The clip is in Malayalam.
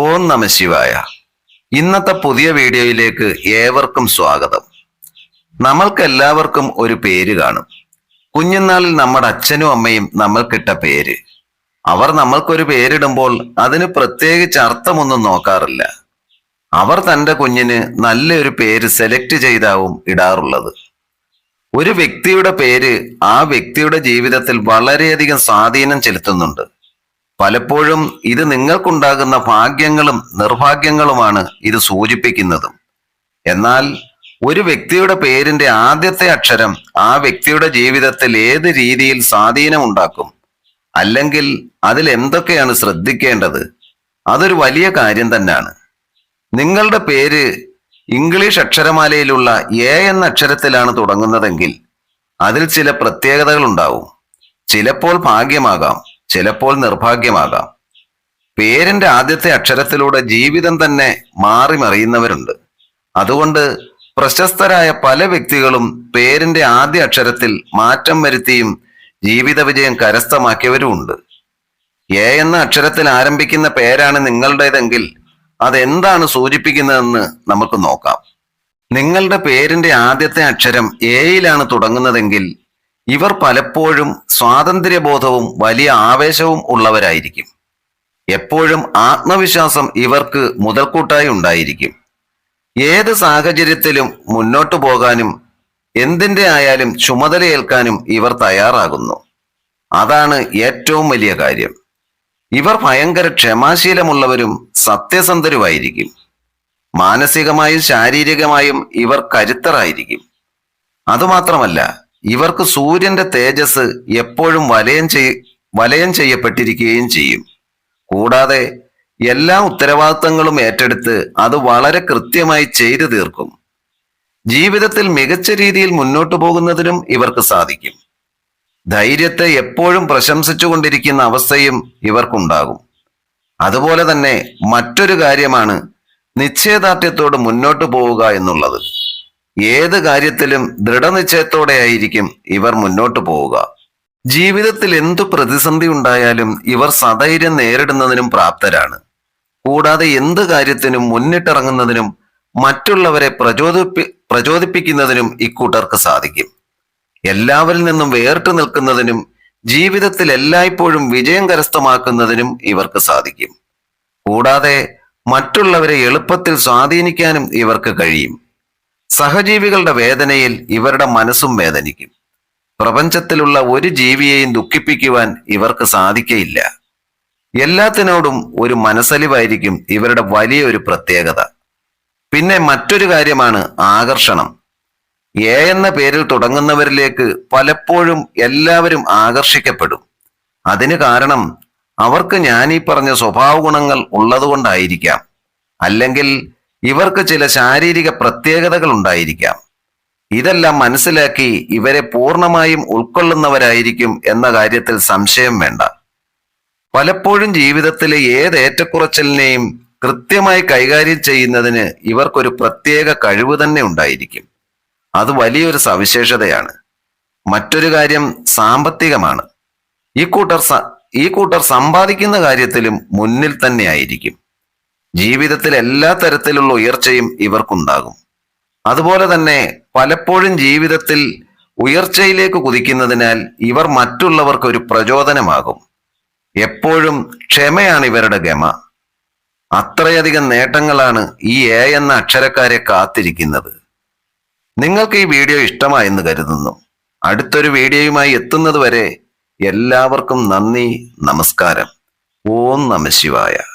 ഓം നമ ശിവായ. ഇന്നത്തെ പുതിയ വീഡിയോയിലേക്ക് ഏവർക്കും സ്വാഗതം. നമ്മൾക്കെല്ലാവർക്കും ഒരു പേര് കാണും. കുഞ്ഞുനാളിൽ നമ്മുടെ അച്ഛനും അമ്മയും നമ്മൾക്കിട്ട പേര്. അവർ നമ്മൾക്കൊരു പേരിടുമ്പോൾ അതിന് പ്രത്യേകിച്ച് അർത്ഥമൊന്നും നോക്കാറില്ല. അവർ തന്റെ കുഞ്ഞിന് നല്ലൊരു പേര് സെലക്ട് ചെയ്താവും ഇടാറുള്ളത്. ഒരു വ്യക്തിയുടെ പേര് ആ വ്യക്തിയുടെ ജീവിതത്തിൽ വളരെയധികം സ്വാധീനം ചെലുത്തുന്നുണ്ട്. പലപ്പോഴും ഇത് നിങ്ങൾക്കുണ്ടാകുന്ന ഭാഗ്യങ്ങളും നിർഭാഗ്യങ്ങളുമാണ് ഇത് സൂചിപ്പിക്കുന്നതും. എന്നാൽ ഒരു വ്യക്തിയുടെ പേരിന്റെ ആദ്യത്തെ അക്ഷരം ആ വ്യക്തിയുടെ ജീവിതത്തിൽ ഏത് രീതിയിൽ സ്വാധീനമുണ്ടാക്കും? അല്ലെങ്കിൽ അതിൽ എന്തൊക്കെയാണ് ശ്രദ്ധിക്കേണ്ടത്? അതൊരു വലിയ കാര്യം തന്നെയാണ്. നിങ്ങളുടെ പേര് ഇംഗ്ലീഷ് അക്ഷരമാലയിലുള്ള എ എന്ന അക്ഷരത്തിലാണ് തുടങ്ങുന്നതെങ്കിൽ അതിൽ ചില പ്രത്യേകതകൾ ഉണ്ടാവും ചിലപ്പോൾ ഭാഗ്യമാകാം. ചിലപ്പോൾ നിർഭാഗ്യമാകാം. പേരിന്റെ ആദ്യത്തെ അക്ഷരത്തിലൂടെ ജീവിതം തന്നെ മാറി മറിയുന്നവരുണ്ട്. അതുകൊണ്ട് പ്രശസ്തരായ പല വ്യക്തികളും പേരിന്റെ ആദ്യ അക്ഷരത്തിൽ മാറ്റം വരുത്തിയും ജീവിത വിജയം കരസ്ഥമാക്കിയവരുമുണ്ട്. എ എന്ന അക്ഷരത്തിൽ ആരംഭിക്കുന്ന പേരാണ് നിങ്ങളുടേതെങ്കിൽ അതെന്താണ് സൂചിപ്പിക്കുന്നതെന്ന് നമുക്ക് നോക്കാം. നിങ്ങളുടെ പേരിന്റെ ആദ്യത്തെ അക്ഷരം എയിലാണ് തുടങ്ങുന്നതെങ്കിൽ ഇവർ പലപ്പോഴും സ്വാതന്ത്ര്യബോധവും വലിയ ആവേശവും ഉള്ളവരായിരിക്കും. എപ്പോഴും ആത്മവിശ്വാസം ഇവർക്ക് മുതൽക്കൂട്ടായി ഉണ്ടായിരിക്കും. ഏത് സാഹചര്യത്തിലും മുന്നോട്ടു പോകാനും എന്തിന്റെ ആയാലും ചുമതലയേൽക്കാനും ഇവർ തയ്യാറാകുന്നു. അതാണ് ഏറ്റവും വലിയ കാര്യം. ഇവർ ഭയങ്കര ക്ഷമാശീലമുള്ളവരും സത്യസന്ധരുമായിരിക്കും. മാനസികമായും ശാരീരികമായും ഇവർ കരുത്തറായിരിക്കും അതുമാത്രമല്ല ഇവർക്ക് സൂര്യന്റെ തേജസ് എപ്പോഴും വലയം ചെയ് വലയം ചെയ്യപ്പെട്ടിരിക്കുകയും ചെയ്യും. കൂടാതെ എല്ലാ ഉത്തരവാദിത്തങ്ങളും ഏറ്റെടുത്ത് അത് വളരെ കൃത്യമായി ചെയ്തു തീർക്കും. ജീവിതത്തിൽ മികച്ച രീതിയിൽ മുന്നോട്ടു പോകുന്നതിനും ഇവർക്ക് സാധിക്കും. ധൈര്യത്തെ എപ്പോഴും പ്രശംസിച്ചുകൊണ്ടിരിക്കുന്ന അവസ്ഥയും ഇവർക്കുണ്ടാകും. അതുപോലെ തന്നെ മറ്റൊരു കാര്യമാണ് നിശ്ചയദാർഢ്യത്തോട് മുന്നോട്ടു പോവുക എന്നുള്ളത്. ഏത് കാര്യത്തിലും ദൃഢനിശ്ചയത്തോടെ ആയിരിക്കും ഇവർ മുന്നോട്ടു പോവുക. ജീവിതത്തിൽ എന്തു പ്രതിസന്ധി ഉണ്ടായാലും ഇവർ സധൈര്യം നേരിടുന്നതിനും പ്രാപ്തരാണ്. കൂടാതെ എന്ത് കാര്യത്തിനും മുന്നിട്ടിറങ്ങുന്നതിനും മറ്റുള്ളവരെ പ്രചോദിപ്പി പ്രചോദിപ്പിക്കുന്നതിനും ഇക്കൂട്ടർക്ക് സാധിക്കും. എല്ലാവരിൽ നിന്നും വേറിട്ട് നിൽക്കുന്നതിനും ജീവിതത്തിൽ എല്ലായ്പ്പോഴും വിജയം കരസ്ഥമാക്കുന്നതിനും ഇവർക്ക് സാധിക്കും. കൂടാതെ മറ്റുള്ളവരെ എളുപ്പത്തിൽ സ്വാധീനിക്കാനും ഇവർക്ക് കഴിയും. സഹജീവികളുടെ വേദനയിൽ ഇവരുടെ മനസ്സും വേദനിക്കും. പ്രപഞ്ചത്തിലുള്ള ഒരു ജീവിയെയും ദുഃഖിപ്പിക്കുവാൻ ഇവർക്ക് സാധിക്കയില്ല. എല്ലാത്തിനോടും ഒരു മനസ്സലിവായിരിക്കും ഇവരുടെ വലിയൊരു പ്രത്യേകത. പിന്നെ മറ്റൊരു കാര്യമാണ് ആകർഷണം. എ എന്ന പേരിൽ തുടങ്ങുന്നവരിലേക്ക് പലപ്പോഴും എല്ലാവരും ആകർഷിക്കപ്പെടും. അതിന് കാരണം അവർക്ക് ഞാൻ ഈ പറഞ്ഞ സ്വഭാവ ഗുണങ്ങൾ ഉള്ളതുകൊണ്ടായിരിക്കാം. അല്ലെങ്കിൽ ഇവർക്ക് ചില ശാരീരിക പ്രത്യേകതകൾ ഉണ്ടായിരിക്കാം. ഇതെല്ലാം മനസ്സിലാക്കി ഇവരെ പൂർണമായും ഉൾക്കൊള്ളുന്നവരായിരിക്കും എന്ന കാര്യത്തിൽ സംശയം വേണ്ട. പലപ്പോഴും ജീവിതത്തിലെ ഏത് ഏറ്റക്കുറച്ചിലിനെയും കൃത്യമായി കൈകാര്യം ചെയ്യുന്നതിന് ഇവർക്കൊരു പ്രത്യേക കഴിവ് തന്നെ ഉണ്ടായിരിക്കും. അത് വലിയൊരു സവിശേഷതയാണ്. മറ്റൊരു കാര്യം സാമ്പത്തികമാണ്. ഈ കൂട്ടർ ഈ കൂട്ടർ സമ്പാദിക്കുന്ന കാര്യത്തിലും മുന്നിൽ തന്നെ ആയിരിക്കും. ജീവിതത്തിൽ എല്ലാ തരത്തിലുള്ള ഉയർച്ചയും ഇവർക്കുണ്ടാകും. അതുപോലെ തന്നെ പലപ്പോഴും ജീവിതത്തിൽ ഉയർച്ചയിലേക്ക് കുതിക്കുന്നതിനാൽ ഇവർ മറ്റുള്ളവർക്ക് ഒരു പ്രചോദനമാകും. എപ്പോഴും ക്ഷമയാണ് ഇവരുടെ ഗമ. അത്രയധികം നേട്ടങ്ങളാണ് ഈ എ എന്ന അക്ഷരക്കാരെ കാത്തിരിക്കുന്നത്. നിങ്ങൾക്ക് ഈ വീഡിയോ ഇഷ്ടമായെന്ന് കരുതുന്നു. അടുത്തൊരു വീഡിയോയുമായി എത്തുന്നതുവരെ എല്ലാവർക്കും നന്ദി നമസ്കാരം. ഓം നമ ശിവായ.